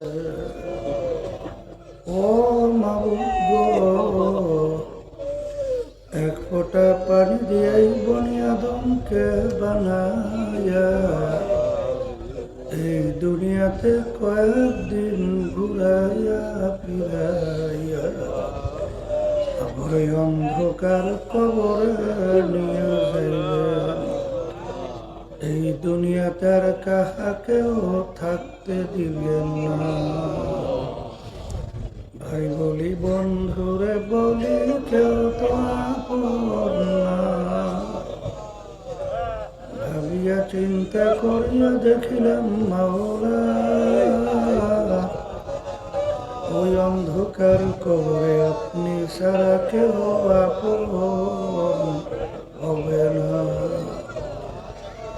ও এক ফোঁটা পানি দিয়েই বনি আদমকে বানায়া এই দুনিয়াতে কয়েকদিন ঘুরাইয়া ফিরাইয়া আবার অন্ধকার কবরে নিয়ে যাইলেন এই দুনিয়াতে আর কাহাকেও থাকতে দিলেন না। ভাই বলি বন্ধুরে বলি, কেউ তো ভাবিয়া চিন্তা করিয়া দেখিলাম মাওলা। ওই অন্ধকার কবরে আপনি সারা কেউ আপন হবে না।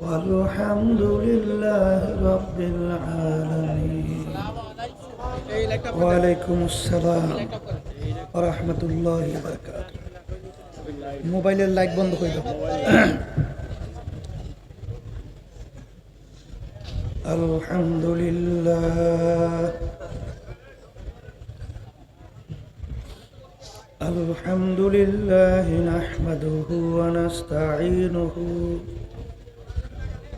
والحمد لله رب العالمين ওয়ালাইকুম আসসালাম রহমতুল্লাহ বরকাত মোবাইলের লাইট বন্ধ করে দাও আলহামদুলিল্লাহ الحمد لله نحمده ونستعينه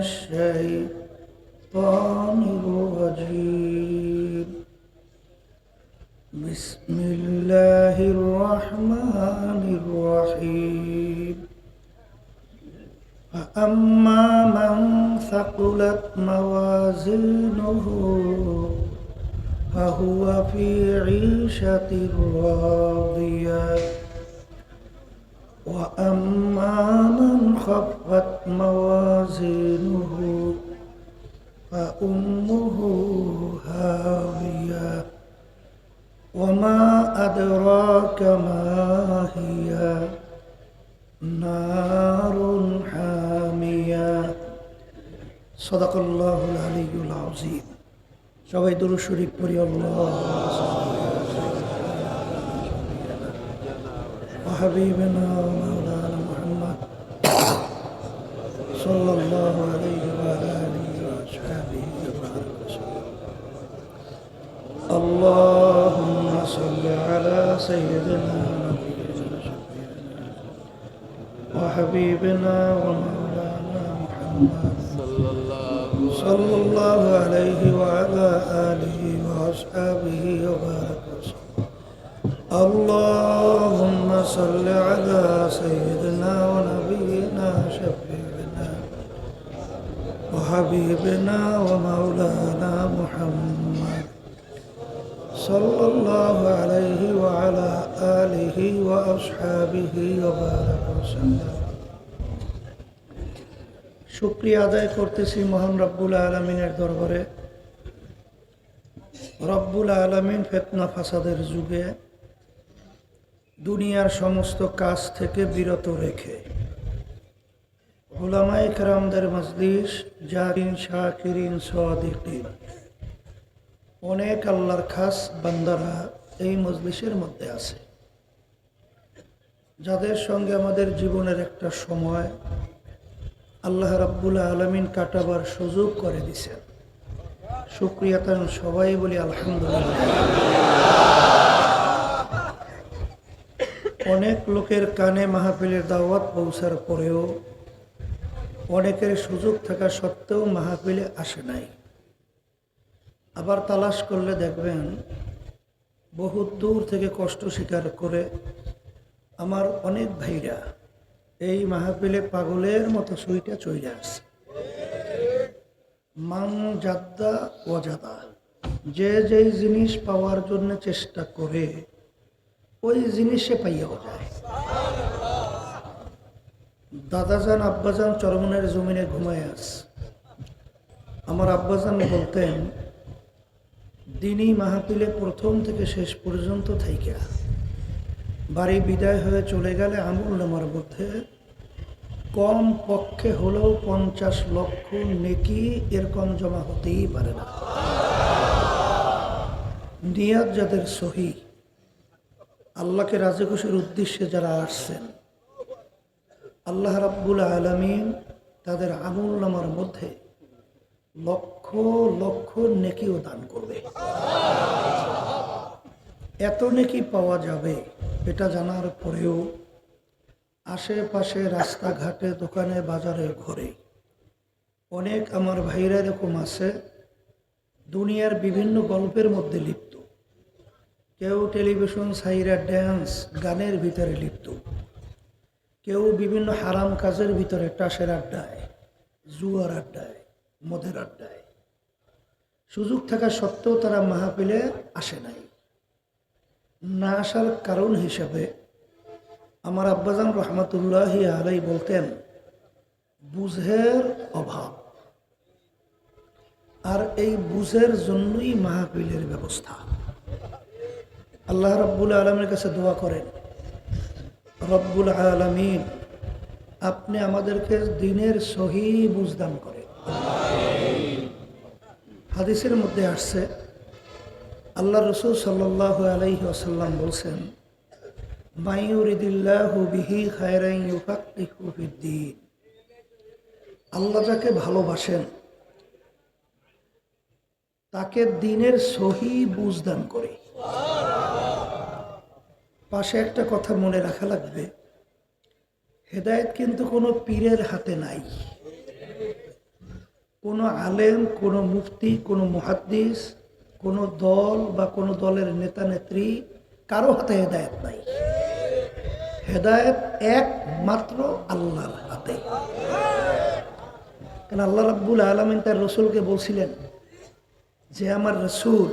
الشيطان الرجيم بسم الله الرحمن الرحيم فأما من ثقلت موازينه فهو في عيشة راضية وأما من خفت موازينه فأمه هاوية وما أدراك ما هي نار حامية صدق الله العلي العظيم সবাই দরু শরীফ পড়ি আল্লাহ وحبيبنا ومولانا محمد صلى الله عليه وعلى آله وأصحابه وسلم. اللهم صل على سيدنا وحبيبنا ومولانا محمد صلى الله عليه وعلى آله وأصحابه وبارك وسلم. اللهم صل على سيدنا ونبينا شفيعنا وحبيبنا ومولانا محمد صلى الله عليه وعلى آله وأصحابه وبارك وسلم শুক্রিয়া আদায় করতেছি মহান রব্বুল আলমিনের দরবারে রব্বুল আলমিন ফেতনা ফাসাদের যুগে দুনিয়ার সমস্ত কাজ থেকে বিরত রেখে। ওলামাই কেরামদের মজলিস জারিন শাকিরিন, সাদিকিন। অনেক আল্লাহর খাস বান্দারা এই মজলিসের মধ্যে আছে। যাদের সঙ্গে আমাদের জীবনের একটা সময় আল্লাহ রাব্বুল আলমিন কাটাবার সুযোগ করে দিছেন সুক্রিয়াতান সবাই বলি আলহামদুলিল্লাহ। অনেক লোকের কানে মাহফিলের দাওয়াত পৌঁছার পরেও অনেকের সুযোগ থাকা সত্ত্বেও মাহফিলে আসে নাই। আবার তালাশ করলে দেখবেন বহু দূর থেকে কষ্ট স্বীকার করে আমার অনেক ভাইরা এই মাহফিলে পাগলের মতো সুইটা চলে আসছে। মান জাদ্দা ওয়াজাদা যে যেই জিনিস পাওয়ার জন্য চেষ্টা করে ওই জিনিসে পাইয়াও যায়। দাদাজান, আব্বাজান চরমনের জমিনে ঘুমায় আস আমার আব্বাজান বলতেন, দিনই মাহফিলে প্রথম থেকে শেষ পর্যন্ত থাইকা। বাড়ি বিদায় হয়ে চলে গেলে আমুল নামার মধ্যে কম পক্ষে হলেও পঞ্চাশ লক্ষ নেকি এরকম জমা হতেই পারে না। নিয়াদ যাদের সহি আল্লাহকে রাজি খুশির উদ্দেশ্যে যারা আসছেন, আল্লাহ রাব্বুল আলমিন তাদের আমুল নামার মধ্যে লক্ষ লক্ষ নেকিও দান করবে। এত নেকি পাওয়া যাবে এটা জানার পরেও আশেপাশে রাস্তাঘাটে, দোকানে, বাজারে, ঘরে অনেক আমার ভাইরা এরকম আছে, দুনিয়ার বিভিন্ন গল্পের মধ্যে লিপ্ত। কেউ টেলিভিশন সাইরা ড্যান্স গানের ভিতরে লিপ্ত। কেউ বিভিন্ন হারাম কাজের ভিতরে টাসের আড্ডায়, জুয়ার আড্ডায়, মদের আড্ডায়। সুযোগ থাকা সত্ত্বেও তারা মাহফিলে আসে নাই। না আসার কারণ হিসাবে আমার আব্বাজান রহমতুল্লাহ আলাই বলতেন, বুঝের অভাব। আর এই বুঝের জন্যই মাহফিলের ব্যবস্থা। আল্লাহ রব্বুল আলমের কাছে দোয়া করেন। রব্বুল আলমিন, আপনি আমাদেরকে দিনের সহি বুঝদান করেন। হাদিসের মধ্যে আসছে আল্লাহ রসুল সাল্লাহ আলাইহি আসাল্লাম বলছেন আল্লাহ যাকে ভালোবাসেন, তাকে দিনের সহি বুঝদান করে। পাশে একটা কথা মনে রাখা লাগবে। হেদায়েত কিন্তু কোনো পীরের হাতে নাই। কোনো আলেম, কোনো মুফতি, কোনো মুহাদ্দিস, কোনো দল বা কোনো দলের নেতা, নেত্রী, কারও হাতে হেদায়েত নাই। হেদায়েত একমাত্র আল্লাহর হাতে। কেন আল্লাহ রাব্বুল আলমিন তার রসুলকে বলছিলেন যে, আমার রসুল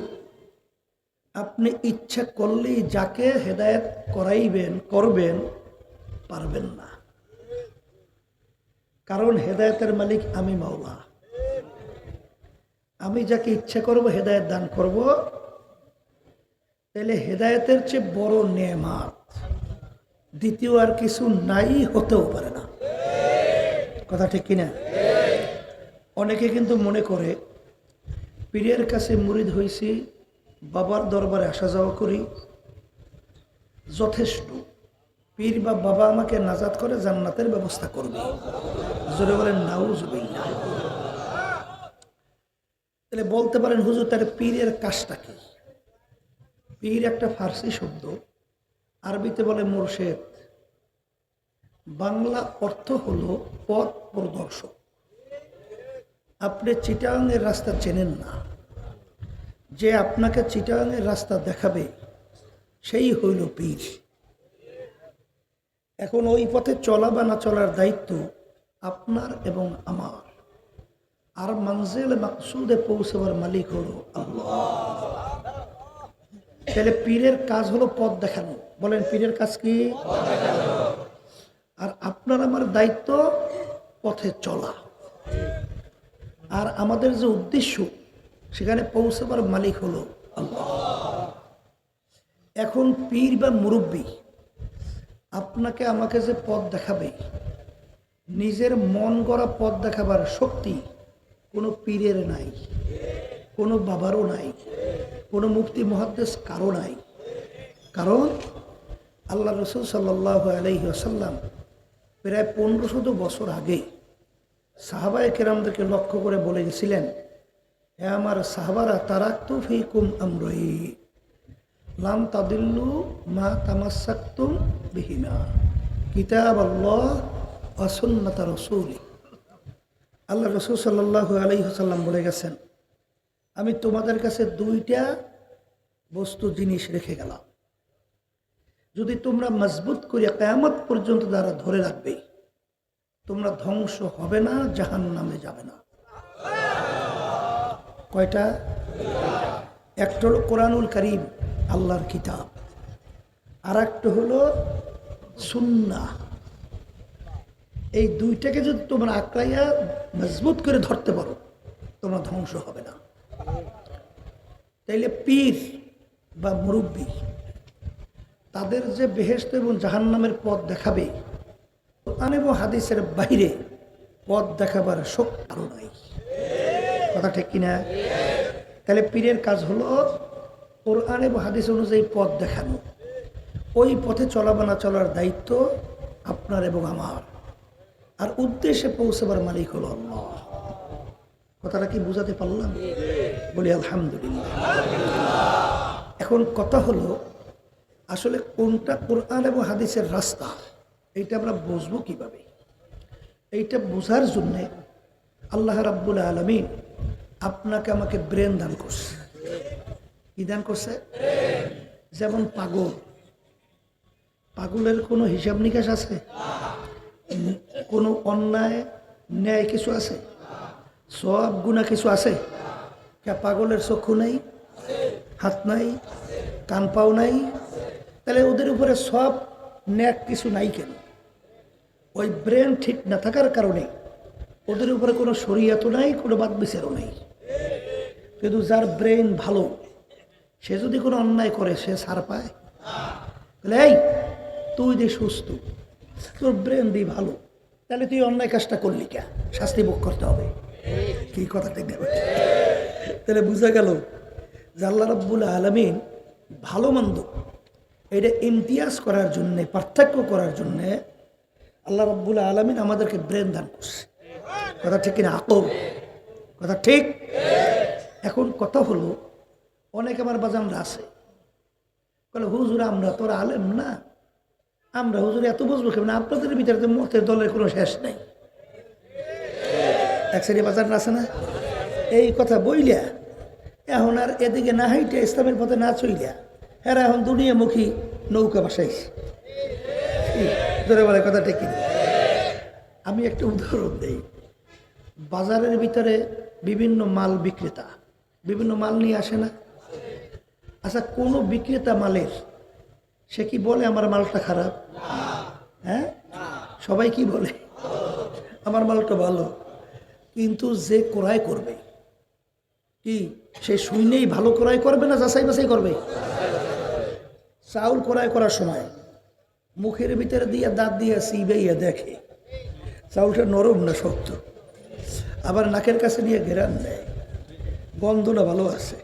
আপনি ইচ্ছা করলেই যাকে হেদায়েত করাইবেন, করবেন, পারবেন না। কারণ হেদায়তের মালিক আমি মাওলা। আমি যাকে ইচ্ছা করব, হেদায়েত দান করব। তাহলে হেদায়তের চেয়ে বড় নেমাত দ্বিতীয় আর কিছু নাই হতেও পারে না। কথা ঠিক কিনা? অনেকে কিন্তু মনে করে, পীরের কাছে মুরিদ হয়েছি বাবার দরবারে আসা যাওয়া করি। যথেষ্ট। পীর বা বাবা আমাকে নাজাদ করে জান্নাতের ব্যবস্থা করবে। জোরে বলেন, নাউজুবিল্লাহ। তাহলে বলতে পারেন, হুজুর তার পীরের কাজটা কি? পীর একটা ফার্সি শব্দ, আরবিতে বলে মুর্শেদ। বাংলা অর্থ হলো পথ প্রদর্শক। আপনি চিটাঙের রাস্তা চেনেন না। যে আপনাকে চিটাঙের রাস্তা দেখাবে, সেই হইল পীর। এখন ওই পথে চলা বা না চলার দায়িত্ব আপনার এবং আমার। আর মঞ্জিল মাকসুদে পৌঁছাবার মালিক হলো তাহলে পীরের কাজ হলো পথ দেখানো। বলেন, পীরের কাজ কি? আর আপনার আমার দায়িত্ব পথে চলা। আর আমাদের যে উদ্দেশ্য সেখানে পৌঁছাবার মালিক হলো আল্লাহ। এখন পীর বা মুরব্বী, আপনাকে আমাকে যে পথ দেখাবে, নিজের মন গড়া পথ দেখাবার শক্তি কোনো পীরের নাই, কোনো বাবারও নাই, কোনো মুক্তি মহাদ্দেশ কারও নাই। কারণ আল্লাহ রসুল সাল্লাহ আলহি আসাল্লাম প্রায় পনেরো শত বছর আগে সাহাবায় কেরামদেরকে লক্ষ্য করে বলে গেছিলেন হে আমার সাহাবারা তারাক্তু ফিকুম আমরই। লাম তাদিল্লু মা তামাসাক্তুম বিহিমা। কিতাব আল্লাহ অসন্নতা রসুলি। আল্লাহ রসুল সাল্লাহ আলহিহাসাল্লাম বলে গেছেন, আমি তোমাদের কাছে দুইটা বস্তু জিনিস রেখে গেলাম। যদি তোমরা মজবুত করিয়া কেয়ামত পর্যন্ত দ্বারা ধরে রাখবে, তোমরা ধ্বংস হবে না জাহান নামে যাবে না। কয়টা? একটা হলো কোরআনুল করিম, আল্লাহর কিতাব। আর একটা হলো সুন্না এই দুইটাকে যদি তোমরা আঁকড়াইয়া মজবুত করে ধরতে পারো, তোমরা ধ্বংস হবে না। তাইলে পীর বা মুরব্বী, তাদের যে বেহেস্ত এবং জাহান্নামের পথ দেখাবে, কোরআন এবং হাদিসের বাইরে পথ দেখাবার শোক আরও নাই। কথা ঠিক কিনা? তাহলে পীরের কাজ হলো কোরআন এবং হাদিস অনুযায়ী পথ দেখানো। ওই পথে চলাবানা চলার দায়িত্ব আপনার এবং আমার। আর উদ্দেশ্যে পৌঁছাবার মালিক হলো আল্লাহ। কথাটা কি বুঝাতে পারলাম? বলি, আলহামদুলিল্লাহ। এখন কথা হলো, আসলে কোনটা কোরআন এবং হাদিসের রাস্তা? এইটা আমরা বুঝব কীভাবে? এইটা বোঝার জন্যে আল্লাহ রাব্বুল আলমিন আপনাকে আমাকে ব্রেন দান করছে। কি দান করছে? যেমন পাগল। পাগলের কোনো হিসাব নিকাশ আছে? কোনো অন্যায়, ন্যায় কিছু আছে? সব গুণা কিছু আছে? পাগলের চক্ষু নাই? হাত নাই? কান পাও নাই? তাহলে ওদের উপরে সব ন্যাক কিছু নাই কেন? ওই ব্রেন ঠিক না থাকার কারণে ওদের উপরে কোনো শরিয়াতও নাই, কোনো বাদ বিচারও নাই। কিন্তু যার ব্রেন ভালো, সে যদি কোনো অন্যায় করে, সে সার পায়। এই, তুই যে সুস্থ, তোর ব্রেন দি ভালো, তাহলে তুই অন্যায় কাজটা করলি কে? শাস্তি ভোগ করতে হবে। কি কথা ঠিক তাহলে বুঝা গেল আল্লাহ রব্বুল আলমিন ভালো মন্দ, এটা ইমতিয়াজ করার জন্যে, পার্থক্য করার জন্যে আল্লাহ রব্বুল আলমিন আমাদেরকে ব্রেন দান করছে। কথা ঠিক কিনা? আকল কথা ঠিক? এখন কথা হলো, অনেক আমার বাজানরা আছে। বলে হুজুর, আমরা তোরা আলেম না। আমরা হুজুর এত বুঝব কেমন? আপনাদের ভিতরে তো মতের দলের কোনো শেষ নেই। এক শ্রেণি বাজার আছে না? এই কথা বইলিয়া, এখন আর এদিকে না হাইটে ইসলামের পথে না চইলিয়া এরা এখন দুনিয়ামুখী নৌকা বাসাইছে। ধরে কথা ঠিক আমি একটা উদাহরণ দেই। বাজারের ভিতরে বিভিন্ন মাল বিক্রেতা বিভিন্ন মাল নিয়ে আসে না। আচ্ছা কোনো বিক্রেতা মালের, সে কি বলে আমার মালটা খারাপ? হ্যাঁ? সবাই কি বলে? আমার মালটা ভালো। কিন্তু যে ক্রয় করবে, কি সে শুনেই ভালো ক্রয় করবে না যাচাই বাছাই করবে? চাউল ক্রয় করার সময় মুখের ভিতরে দিয়ে দাঁত দিয়ে সিবাইয়া দেখে, চাউলটা নরম না শক্ত, আবার নাকের কাছে নিয়ে ঘেরান দেয়। গন্ধটা ভালো আছে।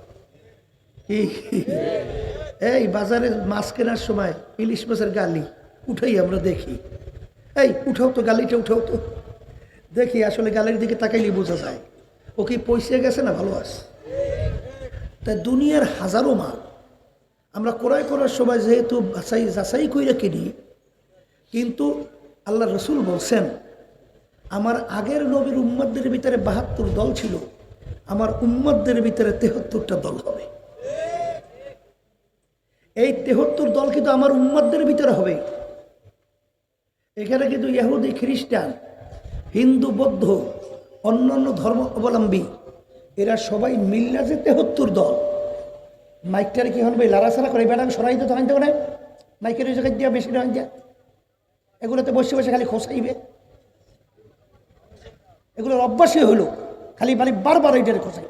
এই বাজারে মাছ কেনার সময় ইলিশ মাছের গালি উঠাই আমরা দেখি। এই, উঠাও তো গালিটা, উঠাও তো। দেখি, আসলে গালির দিকে তাকাইলে বোঝা যায়। ও কি পয়সা গেছে না ভালো আছে? তা দুনিয়ার হাজারো মাল আমরা ক্রয় করার সময় যেহেতু বাছাই, যাচাই করে কিনি, কিন্তু আল্লাহ রসুল বলছেন, আমার আগের নবীর উম্মাদের ভিতরে বাহাত্তর দল ছিল। আমার উম্মদদের ভিতরে তেহত্তরটা দল হবে। এই তেহত্তর দল কিন্তু আমার উম্মদদের ভিতরে হবে। এখানে কিন্তু ইহুদি, খ্রিস্টান, হিন্দু, বৌদ্ধ অন্যান্য ধর্ম অবলম্বী, এরা সবাই মিল্লা যে তেহত্তর দল। মাইকটারে কি ভাই লাড়াছাড়া করে বেড়া সরাই তো তখন না মাইকের জায়গায় দিয়া, বেশি না দিয়া। এগুলোতে বসে বসে খালি খসাইবে। এগুলোর অভ্যাসই হলো খালি মানে বারবার এইটারে খসাই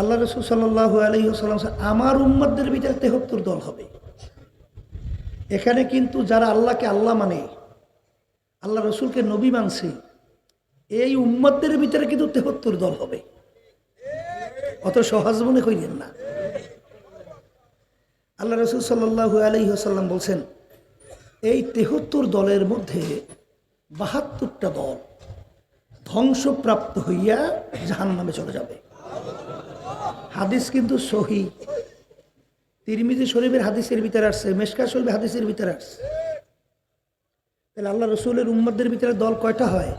আল্লাহ রসুল সাল্লাহ আলহিহাল্লাম আমার উম্মদদের ভিতরে তেহত্তর দল হবে। এখানে কিন্তু যারা আল্লাহকে আল্লাহ মানে আল্লাহ রসুলকে নবী মানছি, এই উম্মতদের ভিতরে কিন্তু তেহত্তর দল হবে। অত সহজ মনে করিলেন না। আল্লাহ রসুল সাল্লাহু আলহিহাসাল্লাম বলছেন, এই তেহত্তর দলের মধ্যে বাহাত্তরটা দল ধ্বংসপ্রাপ্ত হইয়া জাহান নামে চলে যাবে। হাদিস কিন্তু সহি। তিরমিজি শরীফের হাদিসের ভিতরে আসছে মেশকা শরীফের হাদিসের ভিতরে আসছে। তাহলে আল্লাহ রসুলের উম্মদের ভিতরে দল কয়টা হয়?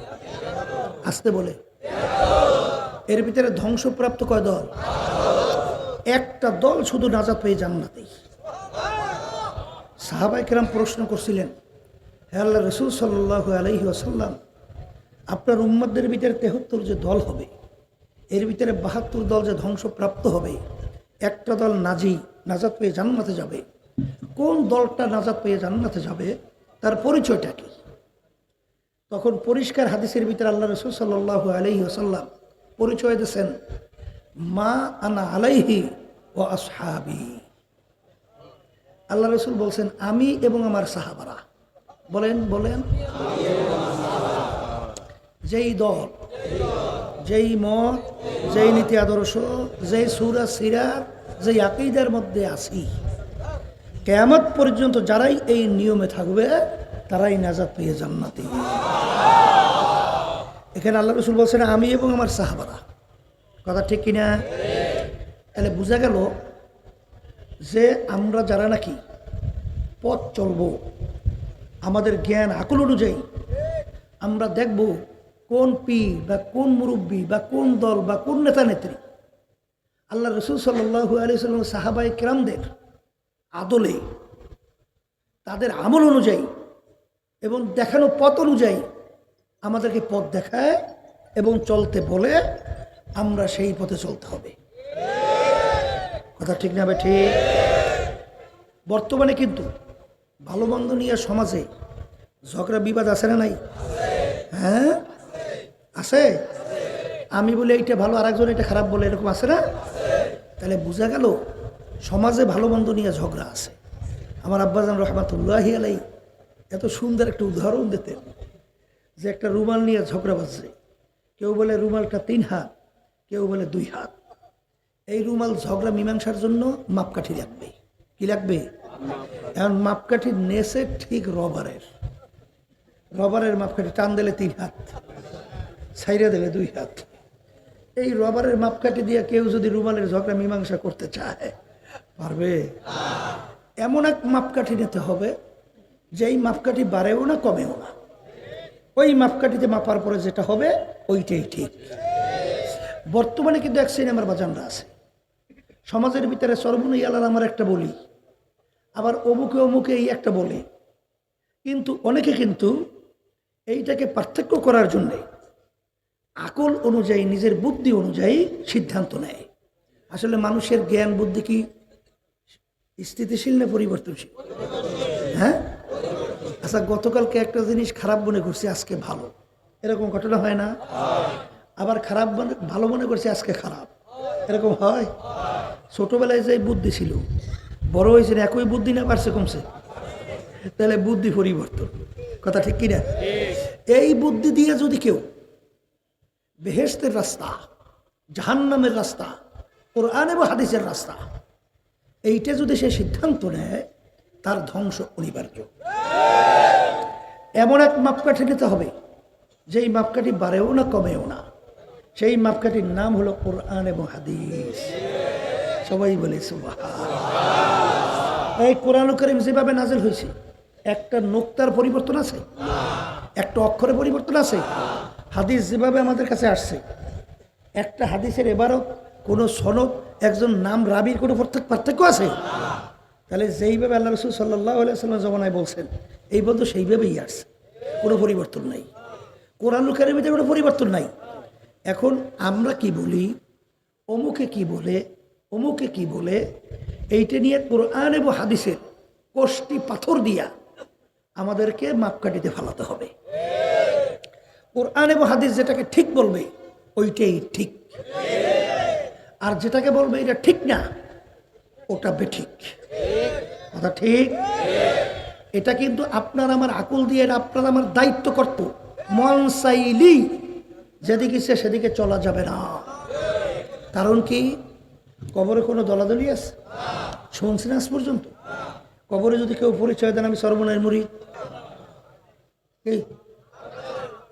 আসতে বলে। এর ভিতরে ধ্বংসপ্রাপ্ত কয় দল? একটা দল শুধু নাজাত পেয়ে জান্নাতেই। সাহাবাই কেরাম প্রশ্ন করছিলেন, হে আল্লাহ রসুল সাল্লাহ আলহি আসাল্লাম আপনার উম্মদের ভিতরে তেহত্তর যে দল হবে, এর ভিতরে বাহাত্তর দল যে ধ্বংসপ্রাপ্ত হবে, একটা দল নাজি, নাজাত পেয়ে জান্নাতে যাবে। কোন দলটা নাজাত পেয়ে জান্নাতে যাবে, তার পরিচয়টা কি? তখন পরিষ্কার হাদিসের ভিতরে আল্লাহ রসুল সাল্লাহ আলহি আসাল্লাম পরিচয় দিয়েছেন, মা আনা আলাইহি ও আসহাবি। আল্লাহ রসুল বলছেন, আমি এবং আমার সাহাবারা। বলেন বলেন। যেই দল, যেই মত, যেই নীতি আদর্শ, যেই সুরা সিরা যেই আকিদার মধ্যে আছি, কেয়ামত পর্যন্ত যারাই এই নিয়মে থাকবে, তারাই নাজাত পেয়ে জান্নাতি। এখানে আল্লাহ রসুল বলছেন, আমি এবং আমার সাহাবারা। কথা ঠিক কিনা? তাহলে বোঝা গেল যে আমরা যারা নাকি পথ চলব, আমাদের জ্ঞান আকল অনুযায়ী আমরা দেখব কোন পীর বা কোন মুরব্বী বা কোন দল বা কোন নেতা নেত্রী আল্লাহ রসুল সাল্লু আলি সাল্লাম সাহাবাই কেরামদের আদলে তাদের আমল অনুযায়ী এবং দেখানো পথ অনুযায়ী আমাদেরকে পথ দেখায় এবং চলতে বলে আমরা সেই পথে চলতে হবে। কথা ঠিক না ঠিক? বর্তমানে কিন্তু ভালো মন্দ নিয়ে সমাজে ঝগড়া, বিবাদ আছে না নাই? হ্যাঁ? আছে? আমি বলে এইটা ভালো আর একজন এটা খারাপ বলে এরকম আছে না? তাহলে বোঝা গেল সমাজে ভালো মন্দ নিয়ে ঝগড়া আছে। আমার আব্বাজান রহমাতুল্লাহি আলাই এত সুন্দর একটা উদাহরণ দিতেন যে একটা রুমাল নিয়ে ঝগড়া বাজছে। কেউ বলে রুমালটা তিন হাত, কেউ বলে দুই হাত। এই রুমাল ঝগড়া মীমাংসার জন্য মাপকাঠি লাগবে। কি লাগবে? এখন মাপকাঠির নেসে ঠিক রবারের। রবারের মাপকাঠি টান দিলে তিন হাত ছাইরে দিলে দুই হাত। এই রবারের মাপকাঠি দিয়ে কেউ যদি রুমালের ঝগড়া মীমাংসা করতে চায়, পারবে? এমন এক মাপকাঠি নিতে হবে, যেই মাপকাঠি বাড়েও না, কমেও না। ওই মাপকাঠিতে মাপার পরে যেটা হবে, ওইটাই ঠিক। বর্তমানে কিন্তু এক সিনেমার বাজানরা আছে। সমাজের ভিতরে সর্বনই আলার আমার একটা বলি। আবার অমুকে অমুকে এই একটা বলে। কিন্তু অনেকে কিন্তু এইটাকে পার্থক্য করার জন্যে আকল অনুযায়ী, নিজের বুদ্ধি অনুযায়ী সিদ্ধান্ত নেয়। আসলে মানুষের জ্ঞান, বুদ্ধি কি স্থিতিশীল না পরিবর্তনশীল? হ্যাঁ? আচ্ছা গতকালকে একটা জিনিস খারাপ মনে করছি, আজকে ভালো। এরকম ঘটনা হয় না? আবার খারাপ মনে, ভালো মনে করছি, আজকে খারাপ। এরকম হয়? ছোটবেলায় যে বুদ্ধি ছিল, বড় হয়েছে না একই বুদ্ধি না পারছে কমছে? তাহলে বুদ্ধি পরিবর্তন। কথা ঠিক কিনা? এই বুদ্ধি দিয়ে যদি কেউ বেহেস্তের রাস্তা, জাহান্নামের রাস্তা, কোরআন এবং হাদিসের রাস্তা, এইটা যদি সে সিদ্ধান্ত নেয়, তার ধ্বংস অনিবার্য। এমন এক মাপকাঠি নিতে হবে, যেই মাপকাঠি বাড়েও না, কমেও না। সেই মাপকাঠির নাম হলো কোরআন এবং হাদিস। সবাই বলে এই কোরআন করিম যেভাবে নাজেল হয়েছে, একটা নোক্তার পরিবর্তন আছে? একটা অক্ষরের পরিবর্তন আছে? হাদিস যেভাবে আমাদের কাছে আসছে, একটা হাদিসের এবারও কোনো সনদ, একজন নাম রাবির কোনো পার্থক্য আছে? তাহলে যেইভাবে আল্লাহ রসুল সাল্লাহ সাল্লাম জমানায় বলছেন, এই বন্ধু সেইভাবেই আসছে, কোনো পরিবর্তন নাই। কোরআন কারিমিতে কোনো পরিবর্তন নাই। এখন আমরা কি বলি? অমুকে কি বলে? অমুকে কি বলে? এইটা নিয়ে কোরআন এবং হাদিসের কষ্টি পাথর দিয়া আমাদেরকে মাপকাঠিতে ফেলাতে হবে। কোরআন এবং হাদিস যেটাকে ঠিক বলবে, ওইটাই ঠিক। আর যেটাকে বলবে এটা ঠিক না, ওটা বেঠিক। কথা ঠিক? এটা কিন্তু আপনার আমার আকুল দিয়ে আপনার আমার দায়িত্ব কর্ত। মন চাইলি যেদিকে ইচ্ছে সেদিকে চলা যাবে না। কারণ কি? কবরে কোনো দলাদলি আছে? শুনছেন আজ পর্যন্ত? কবরে যদি কেউ পরিচয় দেন, আমি সর্বনয়ের মুড়ি এই,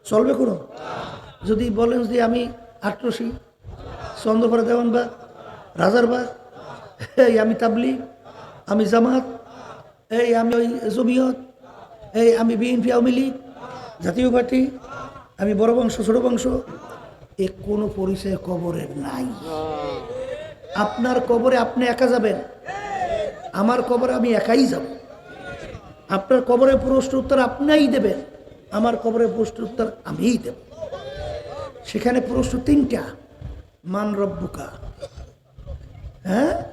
চলবে কোনো? যদি বলেন যে আমি আটরসি, চন্দ্রপাড়া দেওয়ানবাগ, রাজারবাগ, এই আমি তাবলি আমি জামাত, এই আমি ওই জমিয়ত, এই আমি বিএনপি, আওয়ামী লীগ, জাতীয় পার্টি, আমি বড় বংশ, ছোট বংশ, এ কোনো পরিচয় কবরের নাই। আপনার কবরে আপনি একা যাবেন। আমার কবরে আমি একাই যাব। আপনার কবরের প্রশ্ন উত্তর আপনিই দেবেন। আমার কবরের প্রশ্ন উত্তর আমিই দেব। সেখানে প্রশ্ন তিনটা। মান রব্বুকা। হ্যাঁ?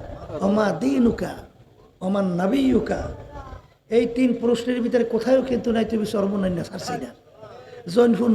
অমা দিনুকা। অমান নাবিউকা এই তিন প্রশ্নের ভিতরে কোথাও কিন্তু নাই, তুমি সর্বনন্য ছাড়ছি না। জৈনপুর